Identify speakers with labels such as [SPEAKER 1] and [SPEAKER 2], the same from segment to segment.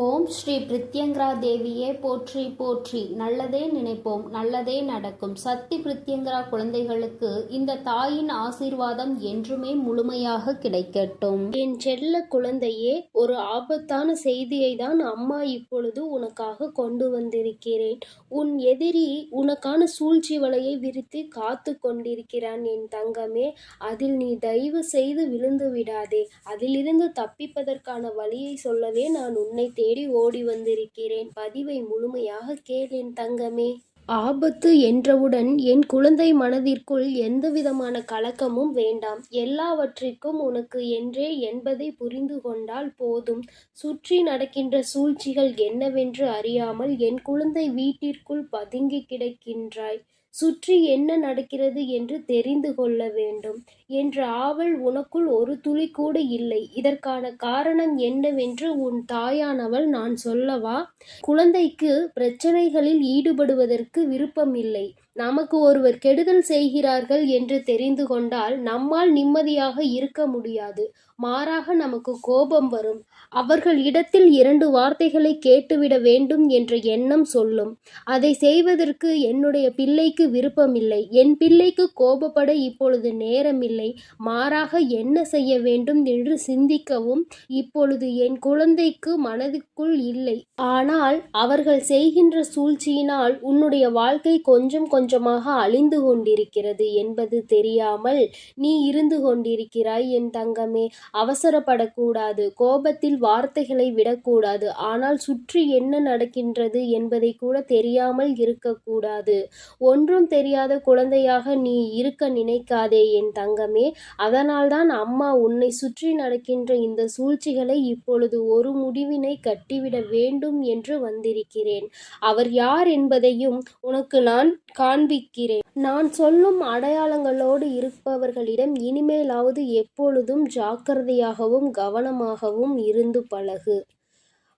[SPEAKER 1] ஓம் ஸ்ரீ பிரித்யங்கரா தேவியே போற்றி போற்றி. நல்லதே நினைப்போம் நல்லதே நடக்கும். சக்தி பிரித்யங்கரா குழந்தைகளுக்கு இந்த தாயின் ஆசீர்வாதம் என்றுமே முழுமையாக கிடைக்கட்டும்.
[SPEAKER 2] என் செல்ல குழந்தையே ஒரு ஆபத்தான செய்தியை தான் அம்மா இப்பொழுது உனக்காக கொண்டு வந்திருக்கிறேன். உன் எதிரி உனக்கான சூழ்ச்சி வலையை விரித்து காத்து கொண்டிருக்கிறான் என் தங்கமே. அதில் நீ தயவு செய்து விழுந்து விடாதே. அதிலிருந்து தப்பிப்பதற்கான வழியை சொல்லவே நான் உன்னை தேடி ஓடி வந்திருக்கிறேன். பதிவை முழுமையாக கேளேன் தங்கமே. ஆபத்து என்றவுடன் என் குழந்தை மனதிற்குள் எந்தவிதமான கலக்கமும் வேண்டாம். எல்லாவற்றிற்கும் உனக்கு என்றே என்பதை புரிந்து கொண்டால் போதும். சுற்றி நடக்கின்ற சூழ்ச்சிகள் என்னவென்று அறியாமல் என் குழந்தை வீட்டிற்குள் பதுங்கி கிடக்கின்றாய். சுற்றி என்ன நடக்கிறது என்று தெரிந்து கொள்ள வேண்டும். என்ற ஆவல் உனக்குள் ஒரு துளி கூட இல்லை. இதற்கான காரணம் என்னவென்று உன் தாயானவள் நான் சொல்லவா? குழந்தைக்கு பிரச்சனைகளில் ஈடுபடுவதற்கு விருப்பமில்லை. நமக்கு ஒருவர் கெடுதல் செய்கிறார்கள் என்று தெரிந்து கொண்டால் நம்மால் நிம்மதியாக இருக்க முடியாது. மாறாக நமக்கு கோபம் வரும். அவர்கள் இடத்தில் இரண்டு வார்த்தைகளை கேட்டுவிட வேண்டும் என்ற எண்ணம் சொல்லும். அதை செய்வதற்கு என்னுடைய பிள்ளைக்கு விருப்பமில்லை. என் பிள்ளைக்கு கோபப்பட இப்பொழுது நேரமில்லை. மாறாக என்ன செய்ய வேண்டும் என்று சிந்திக்கவும் இப்பொழுது என் குழந்தைக்கு மனதுக்குள் இல்லை. ஆனால் அவர்கள் செய்கின்ற சூழ்ச்சியினால் உன்னுடைய வாழ்க்கை கொஞ்சம் கொஞ்சமாக அழிந்து கொண்டிருக்கிறது என்பது தெரியாமல் நீ இருந்து கொண்டிருக்கிறாய் என் தங்கமே. அவசரப்படக்கூடாது. கோபத்தில் வார்த்தைகளை விடக்கூடாது. ஆனால் சுற்றி என்ன நடக்கின்றது என்பதை கூட தெரியாமல் இருக்கக்கூடாது. ஒன்று ஒன்றும் தெரியாத குழந்தையாக நீ இருக்க நினைக்காதே என் தங்கமே. அதனால்தான் அம்மா உன்னை சுற்றி நடக்கின்ற இந்த சூழ்ச்சிகளை இப்பொழுது ஒரு முடிவினை கட்டிவிட வேண்டும் என்று வந்திருக்கிறேன். அவர் யார் என்பதையும் உனக்கு நான் காண்பிக்கிறேன். நான் சொல்லும் அடையாளங்களோடு இருப்பவர்களிடம் இனிமேலாவது எப்பொழுதும் ஜாக்கிரதையாகவும் கவனமாகவும் இருந்து பழகு.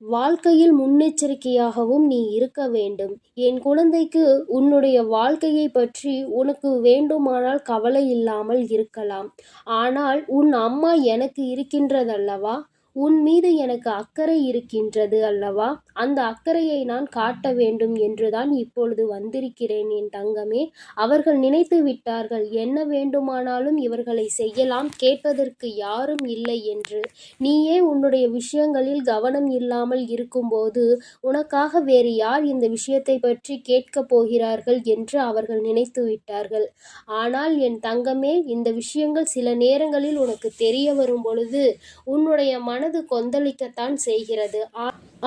[SPEAKER 2] வாழ்க்கையில் முன்னெச்சரிக்கையாகவும் நீ இருக்க வேண்டும். என் குழந்தைக்கு உன்னுடைய வாழ்க்கையை பற்றி உனக்கு வேண்டுமானால் கவலை இல்லாமல் இருக்கலாம். ஆனால் உன் அம்மா எனக்கு இருக்கின்றதல்லவா? உன் மீது எனக்கு அக்கறை இருக்கின்றது அல்லவா? அந்த அக்கறையை நான் காட்ட வேண்டும் என்றுதான் இப்பொழுது வந்திருக்கிறேன் என் தங்கமே. அவர்கள் நினைத்து விட்டார்கள் என்ன வேண்டுமானாலும் இவர்களை செய்யலாம் கேட்பதற்கு யாரும் இல்லை என்று. நீயே உன்னுடைய விஷயங்களில் கவனம் இல்லாமல் இருக்கும்போது உனக்காக வேறு யார் இந்த விஷயத்தை பற்றி கேட்கப் போகிறார்கள் என்று அவர்கள் நினைத்து விட்டார்கள். ஆனால் என் தங்கமே இந்த விஷயங்கள் சில நேரங்களில் உனக்கு தெரிய வரும் பொழுது உன்னுடைய மனது கொந்தளிக்கத்தான் செய்கிறது.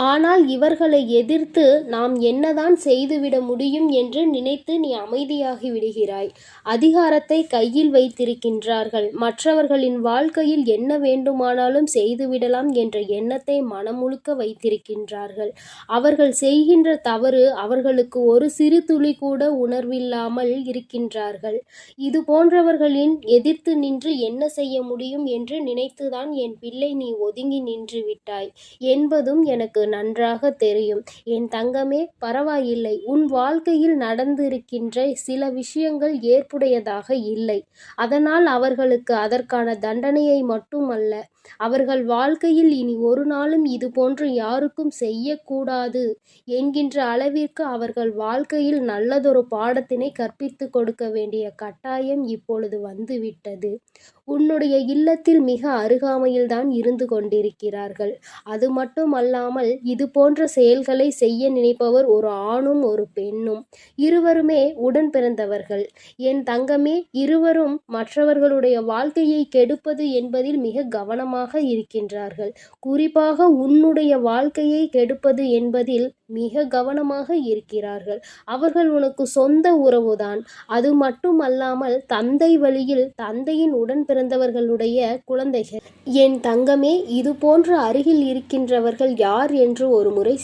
[SPEAKER 2] ஆனால் இவர்களை எதிர்த்து நாம் என்னதான் செய்துவிட முடியும் என்று நினைத்து நீ அமைதியாகி விடுகிறாய். அதிகாரத்தை கையில் வைத்திருக்கின்றார்கள். மற்றவர்களின் வாழ்க்கையில் என்ன வேண்டுமானாலும் செய்துவிடலாம் என்ற எண்ணத்தை மனமுழுக்க வைத்திருக்கின்றார்கள். அவர்கள் செய்கின்ற தவறு அவர்களுக்கு ஒரு சிறு துளி கூட உணர்வில்லாமல் இருக்கின்றார்கள். இது போன்றவர்களின் எதிர்த்து நின்று என்ன செய்ய முடியும் என்று நினைத்துதான் என் பிள்ளை நீ ஒதுங்கி நின்று விட்டாய். என்பதும் எனக்கு நன்றாக தெரியும். என் தங்கமே பரவாயில்லை. உன் வாழ்க்கையில் நடந்திருக்கின்ற சில விஷயங்கள் ஏற்புடையதாக இல்லை. அதனால் அவர்களுக்கு அதற்கான தண்டனையை மட்டுமல்ல அவர்கள் வாழ்க்கையில் இனி ஒரு நாளும் இது போன்று யாருக்கும் செய்யக்கூடாது என்கின்ற அளவிற்கு அவர்கள் வாழ்க்கையில் நல்லதொரு பாடத்தினை கற்பித்து கொடுக்க வேண்டிய கட்டாயம் இப்பொழுது வந்துவிட்டது. உன்னுடைய இல்லத்தில் மிக அருகாமையில்தான் இருந்து கொண்டிருக்கிறார்கள். அது மட்டுமல்லாமல் இது போன்ற செயல்களை செய்ய நினைப்பவர் ஒரு ஆணும் ஒரு பெண்ணும். இருவருமே உடன் பிறந்தவர்கள். என் தங்கமே இருவரும் மற்றவர்களுடைய வாழ்க்கையை கெடுப்பது என்பதில் மிக கவனமாக இருக்கின்றார்கள். குறிப்பாக உன்னுடைய வாழ்க்கையை கெடுப்பது என்பதில் மிக கவனமாக இருக்கிறார்கள். அவர்கள் உனக்கு சொந்த உறவுதான். அது மட்டுமல்லாமல் தந்தை வழியில் தந்தையின் உடன் பிறந்தவர்களுடைய குழந்தைகள். என் தங்கமே இது போன்ற அருகில் இருக்கின்றவர்கள் யார் என்று ஒரு முறை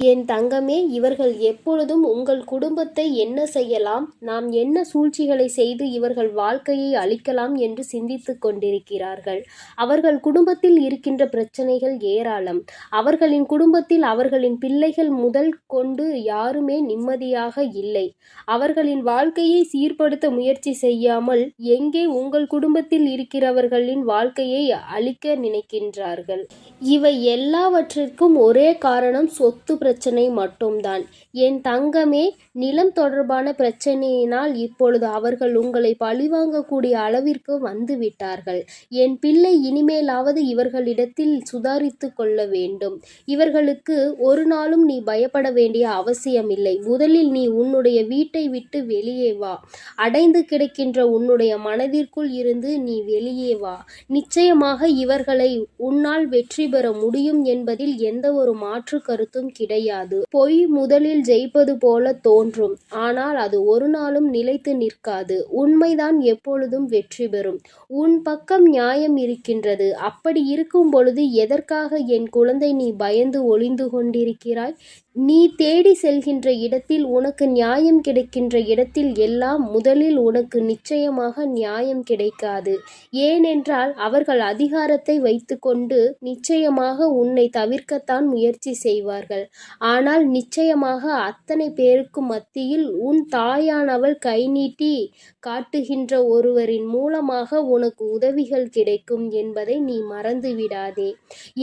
[SPEAKER 2] என் தங்கமே இவர்கள் எப்பொழுதும் உங்கள் குடும்பத்தை என்ன செய்யலாம்? நாம் என்ன சூழ்ச்சிகளை செய்து இவர்கள் வாழ்க்கையை அழிக்கலாம் என்று சிந்தித்து கொண்டிருக்கிறார்கள். அவர்கள் குடும்பத்தில் இருக்கின்ற பிரச்சனைகள் ஏராளம். அவர்களின் குடும்பத்தில் அவர்களின் பிள்ளைகள் முதல் கொண்டு யாருமே நிம்மதியாக இல்லை. அவர்களின் வாழ்க்கையை சீர்படுத்த முயற்சி செய்யாமல் எங்கே உங்கள் குடும்பத்தில் இருக்கிறவர்களின் வாழ்க்கையை அழிக்க நினைக்கின்றார்கள். இவை எல்லாவற்றிற்கும் ஒரே காரணம் சொத்து பிரச்சனை மட்டும்தான். என் தங்கமே நிலம் தொடர்பான பிரச்சனையினால் இப்பொழுது அவர்கள் உங்களை பழிவாங்கக்கூடிய அளவிற்கு வந்து விட்டார்கள் என் பிள்ளை இனிமேலாவது இவர்களிடத்தில் சுதாரித்து கொள்ள வேண்டும். இவர்களுக்கு ஒரு நாளும் நீ பயப்பட வேண்டிய அவசியமில்லை. முதலில் நீ உன்னுடைய வீட்டை விட்டு வெளியே வா. அடைந்து கிடக்கின்ற உன்னுடைய மனதிற்குள் இருந்து நீ வெளியே வா. நிச்சயமாக இவர்களை உன்னால் வெற்றி பெற முடியும் என்பதில் எந்த ஒரு மாற்று கருத்தும் கிடையாது. பொய் முதலில் ஜெயிப்பது போல தோன்றும். ஆனால் அது ஒரு நாளும் நிலைத்து நிற்காது. உண்மைதான் எப்பொழுதும் வெற்றி பெறும். உன் பக்கம் நியாயம் இருக்கின்றது. அப்படி இருக்கும் பொழுது எதற்காக என் குழந்தை நீ பயந்து ஒளிந்து கொண்டிருக்கிறாய்? நீ தேடி செல்கின்ற இடத்தில் உனக்கு நியாயம் கிடைக்கின்ற இடத்தில் எல்லாம் முதலில் உனக்கு நிச்சயமாக நியாயம் கிடைக்காது. ஏனென்றால் அவர்கள் அதிகாரத்தை வைத்துக்கொண்டு நிச்சயமாக உன்னை தவிர்க்கத்தான் முயற்சி செய்வார்கள். ஆனால் நிச்சயமாக அத்தனை பேருக்கும் மத்தியில் உன் தாயானவள் கை நீட்டி காட்டுகின்ற ஒருவரின் மூலமாக உனக்கு உதவிகள் கிடைக்கும் என்பதை நீ மறந்து விடாதே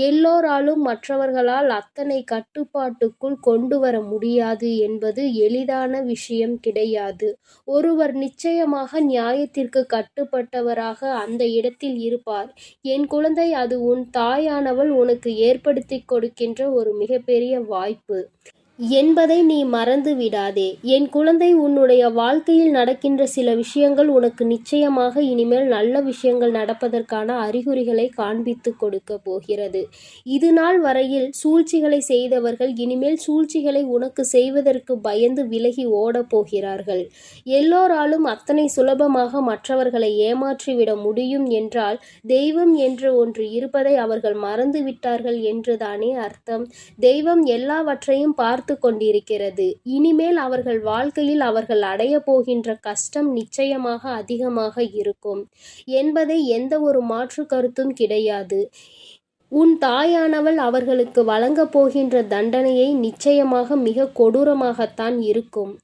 [SPEAKER 2] எல்லோராலும் மற்றவர்களால் அத்தனை கட்டுப்பாட்டுக்குள் கொண்டு வர முடியாது என்பது எளிதான விஷயம் கிடையாது. ஒருவர் நிச்சயமாக நியாயத்திற்கு கட்டுப்பட்டவராக அந்த இடத்தில் இருப்பார். என் குழந்தை அது உன் தாயானவள் உனக்கு ஏற்படுத்தி கொடுக்கின்ற ஒரு மிகப்பெரிய வாய்ப்பு. என்பதை நீ மறந்து விடாதே. என் குழந்தை உன்னுடைய வாழ்க்கையில் நடக்கின்ற சில விஷயங்கள் உனக்கு நிச்சயமாக இனிமேல் நல்ல விஷயங்கள் நடப்பதற்கான அறிகுறிகளை காண்பித்து கொடுக்க போகிறது. இது நாள் வரையில் சூழ்ச்சிகளை செய்தவர்கள் இனிமேல் சூழ்ச்சிகளை உனக்கு செய்வதற்கு பயந்து விலகி ஓடப் போகிறார்கள். எல்லோராலும் அத்தனை சுலபமாக மற்றவர்களை ஏமாற்றிவிட முடியும் என்றால் தெய்வம் என்று ஒன்று இருப்பதை அவர்கள் மறந்து விட்டார்கள் என்றுதானே அர்த்தம். தெய்வம் எல்லாவற்றையும் பார்த்து கொண்டிருக்கிறது இனிமேல் அவர்கள் வாழ்க்கையில் அவர்கள் அடைய போகின்ற கஷ்டம் நிச்சயமாக அதிகமாக இருக்கும். என்பதை எந்த ஒரு மாற்று கருத்தும் கிடையாது. உன் தாயானவள் அவர்களுக்கு வழங்கப் போகின்ற தண்டனையை நிச்சயமாக மிக கொடூரமாகத்தான் இருக்கும்.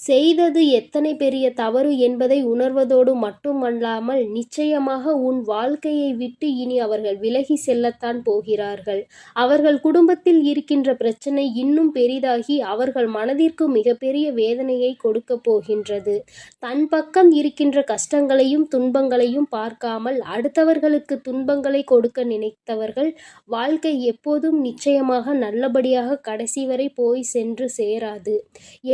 [SPEAKER 2] செய்தது எத்தனை பெரிய தவறு என்பதை உணர்வதோடு மட்டுமல்லாமல் நிச்சயமாக உன் வாழ்க்கையை விட்டு இனி அவர்கள் விலகி செல்லத்தான் போகிறார்கள். அவர்கள் குடும்பத்தில் இருக்கின்ற பிரச்சனை இன்னும் பெரிதாகி அவர்கள் மனதிற்கு மிகப்பெரிய வேதனையை கொடுக்க போகின்றது. தன் பக்கம் இருக்கின்ற கஷ்டங்களையும் துன்பங்களையும் பார்க்காமல் அடுத்தவர்களுக்கு துன்பங்களை கொடுக்க நினைத்தவர்கள் வாழ்க்கை எப்போதும் நிச்சயமாக நல்லபடியாக கடைசி வரை போய் சென்று சேராது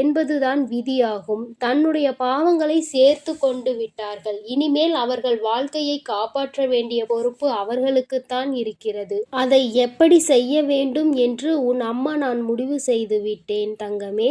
[SPEAKER 2] என்பதுதான் விதி விதியாகும் தன்னுடைய பாவங்களை சேர்த்து கொண்டு விட்டார்கள். இனிமேல் அவர்கள் வாழ்க்கையை காப்பாற்ற வேண்டிய பொறுப்பு அவர்களுக்குத்தான் இருக்கிறது. அதை எப்படி செய்ய வேண்டும் என்று உன் அம்மா நான் முடிவு செய்து விட்டேன் தங்கமே.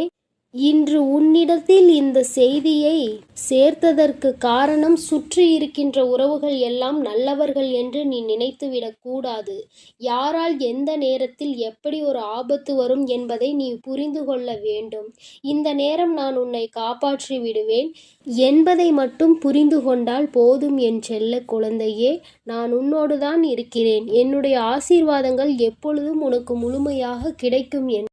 [SPEAKER 2] இன்று உன்னிடத்தில் இந்த செய்தியை சேர்த்ததற்கு காரணம் சுற்றி இருக்கின்ற உறவுகள் எல்லாம் நல்லவர்கள் என்று நீ நினைத்துவிடக் கூடாது. யாரால் எந்த நேரத்தில் எப்படி ஒரு ஆபத்து வரும் என்பதை நீ புரிந்து கொள்ள வேண்டும். இந்த நேரம் நான் உன்னை காப்பாற்றி விடுவேன். என்பதை மட்டும் புரிந்து கொண்டால் போதும் என் செல்ல குழந்தையே. நான் உன்னோடு தான் இருக்கிறேன். என்னுடைய ஆசீர்வாதங்கள் எப்பொழுதும் உனக்கு முழுமையாக கிடைக்கும் என்